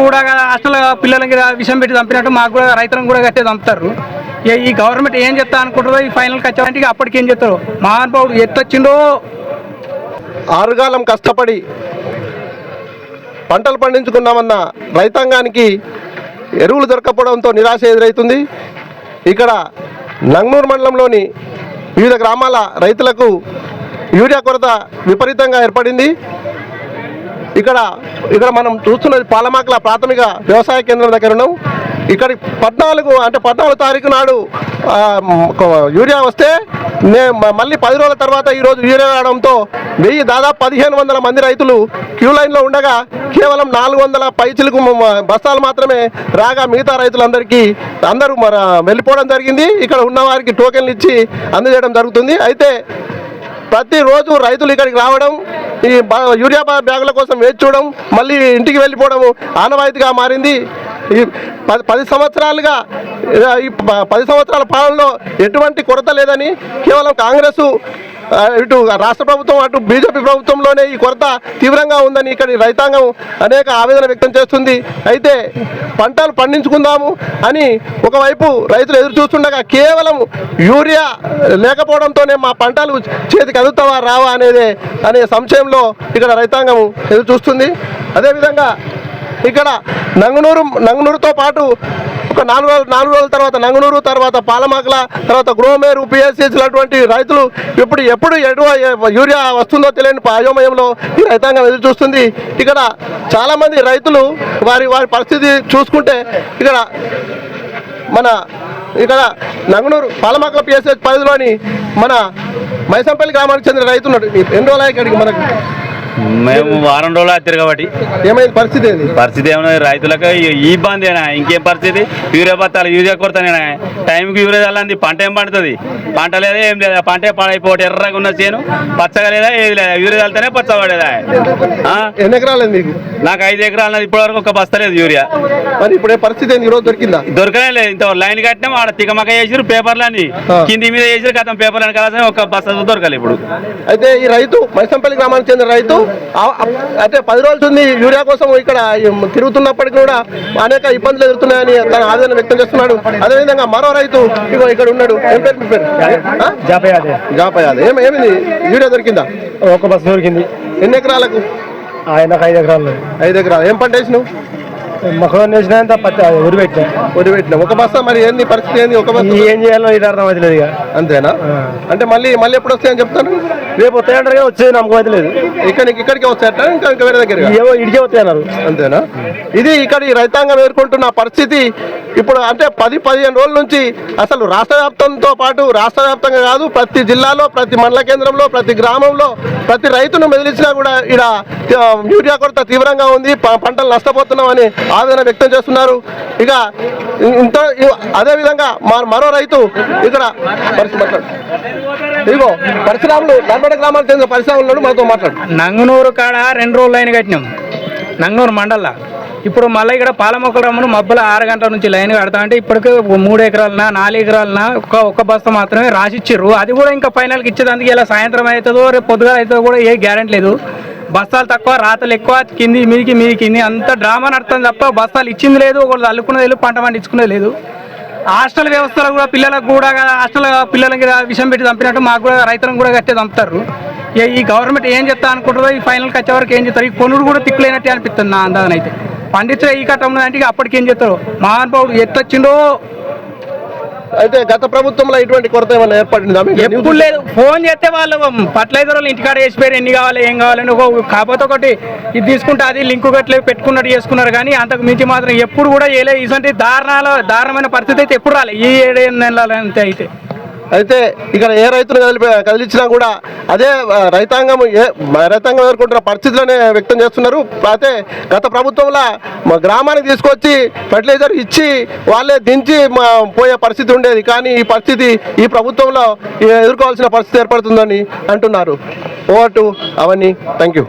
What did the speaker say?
కూడా హాస్టల్ పిల్లలకి విషయం పెట్టి చంపినట్టు మాకు కూడా రైతులను కూడా కట్టే చంపుతారు. ఈ గవర్నమెంట్ ఏం చెప్తా అనుకుంటుందో ఈ ఫైనల్ వచ్చేవారికి అప్పటికి ఏం చెప్తారు? మహానుభావుడు ఎత్తొచ్చిండో? ఆరుగాలం కష్టపడి పంటలు పండించుకున్నామన్న రైతాంగానికి ఎరువులు దొరకపోవడంతో నిరాశ ఎదురవుతుంది ఇక్కడ నంగనూరు మండలంలోని వివిధ గ్రామాల రైతులకు యూరియా కొరత విపరీతంగా ఏర్పడింది. ఇక్కడ ఇక్కడ మనం చూస్తున్నది పాలమాకల ప్రాథమిక వ్యవసాయ కేంద్రం దగ్గర ఉన్నాం. ఇక్కడ పద్నాలుగు అంటే పద్నాలుగు తారీఖు నాడు యూరియా వస్తే నే మళ్ళీ పది రోజుల తర్వాత ఈరోజు యూరియా రావడంతో వెయ్యి దాదాపు పదిహేను వందల మంది రైతులు క్యూ లైన్లో ఉండగా కేవలం నాలుగు వందల పైచిలకు బస్తాలు మాత్రమే రాగా మిగతా రైతులందరికీ అందరూ మరి వెళ్ళిపోవడం జరిగింది. ఇక్కడ ఉన్న వారికి టోకెన్లు ఇచ్చి అందజేయడం జరుగుతుంది. అయితే ప్రతిరోజు రైతులు ఇక్కడికి రావడం ఈ బా- యూరియా బ్యాగుల కోసం వేచి చూడడం మళ్ళీ ఇంటికి వెళ్ళిపోవడం ఆనవాయితీగా మారింది. ఈ పది పది సంవత్సరాలుగా ఈ పది సంవత్సరాల పాలనలో ఎటువంటి కొరత లేదని కేవలం కాంగ్రెస్ ఇటు రాష్ట్ర ప్రభుత్వం అటు బీజేపీ ప్రభుత్వంలోనే ఈ కొరత తీవ్రంగా ఉందని ఇక్కడ రైతాంగం అనేక ఆవేదన వ్యక్తం చేస్తుంది. అయితే పంటలు పండించుకుందాము అని ఒకవైపు రైతులు ఎదురు చూస్తుండగా కేవలం యూరియా లేకపోవడంతోనే మా పంటలు చేతికి అందుతావా రావా అనేదే అనే సంశయంలో ఇక్కడ రైతాంగం ఎదురు చూస్తుంది. అదేవిధంగా ఇక్కడ నంగునూరు నంగునూరుతో పాటు ఒక నాలుగు రోజులు నాలుగు రోజుల తర్వాత నంగనూరు తర్వాత పాలమాకల తర్వాత గ్రోమేరు పిఎస్సీస్ అటువంటి రైతులు ఇప్పుడు ఎప్పుడు ఎటు యూరియా వస్తుందో తెలియని అయోమయంలో ఈ రైతాంగం ఎదురు చూస్తుంది. ఇక్కడ చాలామంది రైతులు వారి వారి పరిస్థితి చూసుకుంటే ఇక్కడ మన ఇక్కడ నంగనూరు పాలమాకల పిఎస్ఎస్ పరిధిలోని మన మైసంపల్లి గ్రామానికి చెందిన రైతు ఉన్నాడు ఎన్ని రోజులు ఇక్కడికి మనకు? మేము వారం రోజులు తిరగబట్టి ఏమైంది పరిస్థితి ఏంది? పరిస్థితి ఏమన్నా రైతులకు ఇబ్బందేనా ఇంకేం పరిస్థితి? యూరియా బత్తాలు యూరియా కొరతనేనా టైంకి యూరియా చల్లంది పంట ఏం పండుతుంది? పంట లేదా ఏం లేదా? పంట పాడైపోతే ఎర్రగా ఉన్న చేను పచ్చగా లేదా ఏది లేదా? యూరియా చల్లితేనే పచ్చ పడేదా? ఆ? ఎన్ని ఎకరాలు మీకు? నాకు ఐదు ఎకరాలు ఇప్పటి వరకు ఒక బస్తా లేదు యూరియా. మరి ఇప్పుడు పరిస్థితి ఏంది? ఈరోజు దొరికిందా? దొరకనే లేదు. ఇంత లైన్ కట్టినాం ఆడ తికమక చేసిరు పేపర్లని ఆ. కింది మీద చేసిరు కథం పేపర్లని కలిసి ఒక బస్తా దొరకాలి ఇప్పుడు. అయితే ఈ రైతు మైసంపల్లి గ్రామానికి చెందిన రైతు అయితే పది రోజులు ఉంది యూరియా కోసం ఇక్కడ తిరుగుతున్నప్పటికీ కూడా అనేక ఇబ్బందులు ఎదురుతున్నాయని తన ఆవేదన వ్యక్తం చేస్తున్నాడు. అదేవిధంగా మరో రైతు ఇగో ఇక్కడ ఉన్నాడు. ఏం పేరు పేరు? జాపయాదే. ఏమి ఏమిది? యూరియా దొరికిందా? ఒక బస్సు దొరికింది. ఎన్ని ఎకరాలకు? ఆయనకు ఐదు ఎకరాలు. ఐదు ఎకరాలు. ఏం పంట వేసినావు? మొక్కలు వేసినంత పత్తి ఊరి పెట్టిన వరి పెట్టినావు ఒక బస్తా మరి ఏంది? పరిస్థితి ఏంది? ఒక బస్తా ఏం చేయాలో ఇది అర్థం అవుతలేదు ఇక. అంతేనా? అంటే మళ్ళీ మళ్ళీ ఎప్పుడు వస్తాయని చెప్తాను రేపు వస్తాయంటారు వచ్చేది నమ్మకం అయితే లేదు. ఇక్కడికి ఇక్కడికి వస్తాయట? ఇంకా ఇంకా వేరే దగ్గర ఏవో ఇడికే వస్తాయన్నారు అంతేనా? ఇది ఇక్కడ ఈ రైతాంగం ఎదుర్కొంటున్న పరిస్థితి. ఇప్పుడు అంటే పది పదిహేను రోజుల నుంచి అసలు రాష్ట్ర వ్యాప్తంతో పాటు రాష్ట్ర వ్యాప్తంగా కాదు ప్రతి జిల్లాలో ప్రతి మండల కేంద్రంలో ప్రతి గ్రామంలో ప్రతి రైతును మెదిలించినా కూడా ఇక్కడ యూరియా కొరత తీవ్రంగా ఉంది. పంటలు నష్టపోతున్నామని ఆవేదన వ్యక్తం చేస్తున్నారు. ఇక ఇంత అదేవిధంగా మా మరో రైతు ఇక్కడ మాట్లాడు. ఇదిగో పరిశ్రమలు నల్గొండ గ్రామానికి చెందిన పరిశ్రమలు మనతో మాట్లాడు. నంగనూరు కాడ రెండు రోజులు లైన్ కట్టినాం. నంగనూరు మండల. ఇప్పుడు మళ్ళీ ఇక్కడ పాలమొక్కల రమ్మను మబ్బుల ఆరు గంటల నుంచి లైన్ కడతా అంటే ఇప్పటికి మూడు ఎకరాలనా నాలుగు ఎకరాలనా ఒక ఒక్క బస్తా మాత్రమే రాసిచ్చిర్రు అది కూడా ఇంకా ఫైనల్కి ఇచ్చేదానికి ఇలా సాయంత్రం అవుతుందో రేపు పొద్దుగా అవుతుందో కూడా ఏ గ్యారెంటీ లేదు. బస్తాలు తక్కువ రాతలు ఎక్కువ కింది మీదికి మీది కింది అంత డ్రామా నడుతుంది తప్ప బస్తాలు ఇచ్చింది లేదు ఒకళ్ళు అల్లుకునేది లేదు పంట పండించుకునేది లేదు. హాస్టల్ వ్యవస్థలో కూడా పిల్లలకు కూడా హాస్టల్ పిల్లలకి విషయం పెట్టి చంపినట్టు మాకు కూడా రైతులను కూడా కట్టే చంపుతారు. ఈ గవర్నమెంట్ ఏం చెప్తా అనుకుంటుందో ఈ ఫైనల్కి వచ్చే వరకు ఏం చెప్తారు? ఈ కొనుడు కూడా తిక్కులేనట్టే అనిపిస్తుంది నా అందాజనైతే. పండించే ఈ కట్టం ఉన్నదంటే అప్పటికి ఏం చెప్తారు? మహానుభావుడు ఎత్తొచ్చిండో అయితే గత ప్రభుత్వంలో ఇటువంటి కొరత ఏమైనా ఏర్పడింది? ఎప్పుడు లేదు. ఫోన్ చేస్తే వాళ్ళు ఫర్టిలైజర్ వాళ్ళు ఇంటికాడ వేసిపోయారు ఎన్ని కావాలి ఏం కావాలని కాకపోతే ఒకటి ఇది తీసుకుంటే అది లింకు గట్లే పెట్టుకున్నట్టు చేసుకున్నారు. కానీ అంతకు మించి మాత్రం ఎప్పుడు కూడా ఏలే. ఇటువంటి దారుణాలు దారుణమైన పరిస్థితి అయితే ఎప్పుడు రాలే. ఈ ఏడు నెలలు అంతే అయితే. అయితే ఇక్కడ ఏ రైతును కదిలి కదిలించినా కూడా అదే రైతాంగం ఏ రైతాంగం ఎదుర్కొంటున్న పరిస్థితులనే వ్యక్తం చేస్తున్నారు. అయితే గత ప్రభుత్వంలో మా గ్రామానికి తీసుకొచ్చి ఫర్టిలైజర్ ఇచ్చి వాళ్ళే దించి మా పోయే పరిస్థితి ఉండేది. కానీ ఈ పరిస్థితి ఈ ప్రభుత్వంలో ఎదుర్కోవాల్సిన పరిస్థితి ఏర్పడుతుందని అంటున్నారు. ఓవర్ టు అవన్నీ. Thank you